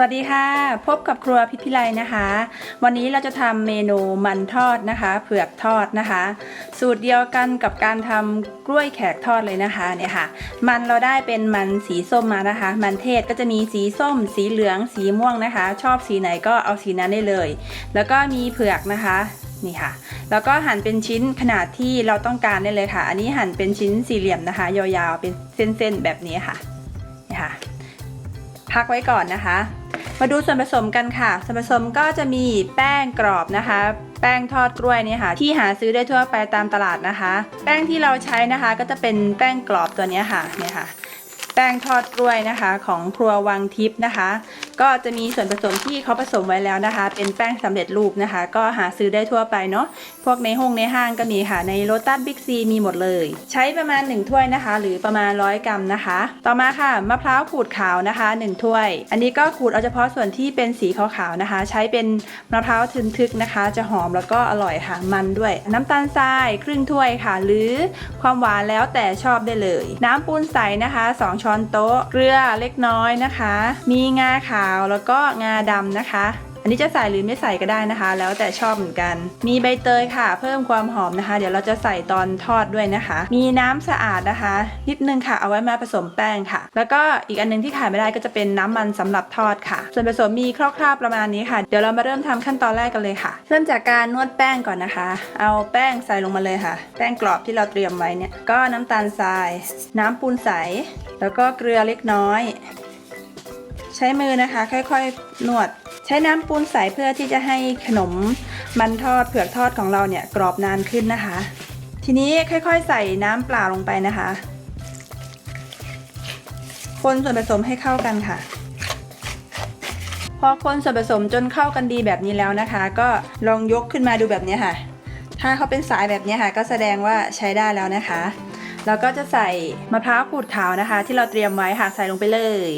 วัสดีค่ะ พบกับครัวพิพิไลนะคะ วันนี้เราจะทำเมนูมันทอดนะคะ เผือกทอดนะคะ สูตรเดียวกันกับการทำกล้วยแขกทอดเลยนะคะเนี่ยค่ะ มันเราได้เป็นมันสีส้มมานะคะ มันเทศก็จะมีสีส้ม สีเหลือง สีม่วงนะคะ ชอบสีไหนก็เอาสีนั้นได้เลย แล้วก็มีเผือกนะคะนี่ค่ะ แล้วก็หั่นเป็นชิ้นขนาดที่เราต้องการได้เลยค่ะ อันนี้หั่นเป็นชิ้นสี่เหลี่ยมนะคะ ยาวๆเป็นเส้นๆแบบนี้ค่ะนี่ค่ะ พักไว้ก่อนนะคะ มาดูส่วนผสมกันค่ะ ส่วนผสมก็จะมีแป้งกรอบนะคะ แป้งทอดกล้วยเนี่ยค่ะ ที่หาซื้อได้ทั่วไปตามตลาดนะคะ แป้งที่เราใช้นะคะก็จะเป็นแป้งกรอบตัวนี้ค่ะเนี่ยค่ะ แป้งทอดกล้วยนะคะ ของครัววังทิพย์นะคะ ก็จะมีส่วนผสมที่เขาผสมไว้แล้วนะคะ เป็นแป้งสำเร็จรูปนะคะ ก็หาซื้อได้ทั่วไปเนาะพวกในห้องในห้างก็มีค่ะในโ o ตัสบิ๊กซีมีหมดเลย ใช้ประมาณ 1 ถ้วยนะคะ หรือประมาณ 100 กรัมนะคะ ต่อมาค่ะมะพร้าวขูดขาวนะคะ 1 ถ้วย อันนี้ก็ขูดเอาเฉพาะส่วนที่เป็นสีขาวๆนะคะ ใช้เป็นมะพร้าวทึนทึกนะคะ จะหอมแล้วก็อร่อยค่ะมันด้วย น้ำตาลทรายครึ่งถ้วยค่ะ หรือความหวานแล้วแต่ชอบได้เลย น้ำปูนใสนะคะ 2 ช้อนโต๊ะเกลือเล็กน้อยนะคะ มีงาขาวแล้วก็งาดำนะคะ อันนี้จะใส่หรือไม่ใส่ก็ได้นะคะ แล้วแต่ชอบเหมือนกัน มีใบเตยค่ะ เพิ่มความหอมนะคะ เดี๋ยวเราจะใส่ตอนทอดด้วยนะคะ มีน้ำสะอาดนะคะ นิดนึงค่ะ เอาไว้มาผสมแป้งค่ะ แล้วก็อีกอันนึงที่ขาดไม่ได้ก็จะเป็นน้ำมันสำหรับทอดค่ะ ส่วนผสมมีคร่าวๆประมาณนี้ค่ะ เดี๋ยวเรามาเริ่มทำขั้นตอนแรกกันเลยค่ะ เริ่มจากการนวดแป้งก่อนนะคะ เอาแป้งใส่ลงมาเลยค่ะ แป้งกรอบที่เราเตรียมไว้เนี่ย ก็น้ำตาลทราย น้ำปูนใส แล้วก็เกลือเล็กน้อย ใช้มือนะคะ ค่อยๆ นวด ใช้น้ำปูนใสเพื่อที่จะให้ขนมมันทอดเผือกทอดของเราเนี่ยกรอบนานขึ้นนะคะ ทีนี้ค่อยๆ ใส่น้ำเปล่าลงไปนะคะ คนส่วนผสมให้เข้ากันค่ะ พอคนส่วนผสมจนเข้ากันดีแบบนี้แล้วนะคะ ก็ลองยกขึ้นมาดูแบบนี้ค่ะ ถ้าเขาเป็นสายแบบนี้ค่ะ ก็แสดงว่าใช้ได้แล้วนะคะแล้วก็จะใส่มะพร้าวขูดขาวนะคะ ที่เราเตรียมไว้ค่ะใส่ลงไปเลย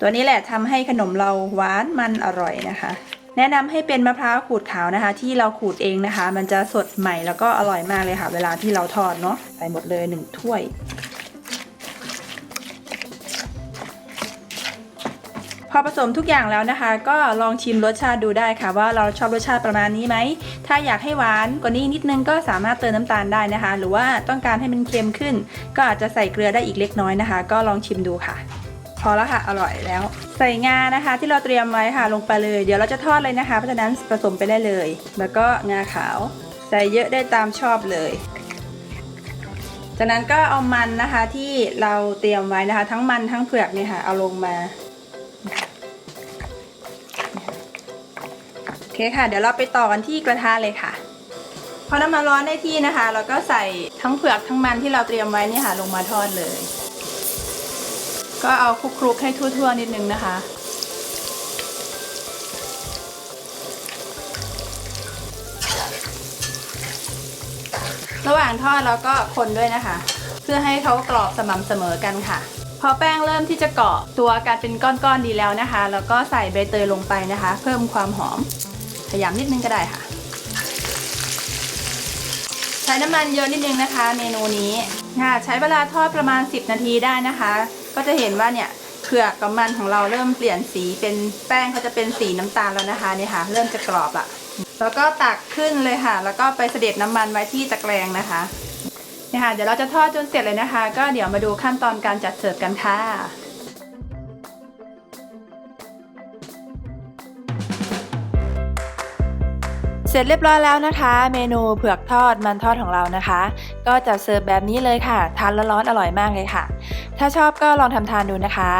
ตัวนี้แหละทำให้ขนมเราหวานมันอร่อยนะคะ แนะนำให้เป็นมะพร้าวขูดขาวนะคะ ที่เราขูดเองนะคะ มันจะสดใหม่แล้วก็อร่อยมากเลยค่ะ เวลาที่เราทอดเนาะใส่หมดเลยหนึ่งถ้วยพอผสมทุกอย่างแล้วนะคะ ก็ลองชิมรสชาติดูได้ค่ะ ว่าเราชอบรสชาติประมาณนี้ไหม ถ้าอยากให้หวานกว่านี้นิดนึงก็สามารถเติมน้ำตาลได้นะคะ หรือว่าต้องการให้มันเค็มขึ้น ก็อาจจะใส่เกลือได้อีกเล็กน้อยนะคะ ก็ลองชิมดูค่ะ พอแล้วค่ะอร่อยแล้ว ใส่งานะคะ ที่เราเตรียมไว้ค่ะลงไปเลย เดี๋ยวเราจะทอดเลยนะคะ เพราะฉะนั้นผสมไปได้เลย แล้วก็งาขาว ใส่เยอะได้ตามชอบเลย จากนั้นก็เอามันนะคะที่เราเตรียมไว้นะคะ ทั้งมันทั้งเผือกเนี่ยค่ะเอาลงมาโอเคค่ะ เดี๋ยวเราไปต่อกันที่กระทะเลยค่ะพอน้ำมันร้อนได้ที่นะคะ เราก็ใส่ทั้งเผือกทั้งมันที่เราเตรียมไว้นี่ค่ะ ลงมาทอดเลย ก็เอาคลุกๆให้ทั่วๆนิดนึงนะคะ ระหว่างทอดเราก็คนด้วยนะคะ เพื่อให้เขากรอบสม่ำเสมอกันค่ะ พอแป้งเริ่มที่จะเกาะตัวกันเป็นก้อนๆดีแล้วนะคะ แล้วก็ใส่ใบเตยลงไปนะคะ เพิ่มความหอมขยำนิดนึงก็ได้ค่ะ ใช้น้ำมันเยอะนิดนึงนะคะ เมนูนี้ค่ะใช้เวลาทอดประมาณ 10 นาทีได้นะคะ ก็จะเห็นว่าเนี่ยเผือกกับมันของเราเริ่มเปลี่ยนสีเป็นแป้งเขาจะเป็นสีน้ำตาลแล้วนะคะเนี่ยค่ะ เริ่มจะกรอบละแล้วก็ตักขึ้นเลยค่ะ แล้วก็ไปเสด็จน้ำมันไว้ที่ตะแกรงนะคะเนี่ยค่ะเดี๋ยวเราจะทอดจนเสร็จเลยนะคะ ก็เดี๋ยวมาดูขั้นตอนการจัดเสิร์ฟกันค่ะเสร็จเรียบร้อยแล้วนะคะ เมนูเผือกทอดมันทอดของเรานะคะ ก็จะเสิร์ฟแบบนี้เลยค่ะ ทานร้อนๆอร่อยมากเลยค่ะ ถ้าชอบก็ลองทำทานดูนะคะ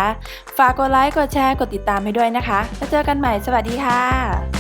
ฝากกดไลค์ กดแชร์ กดติดตามให้ด้วยนะคะ แล้วเจอกันใหม่ สวัสดีค่ะ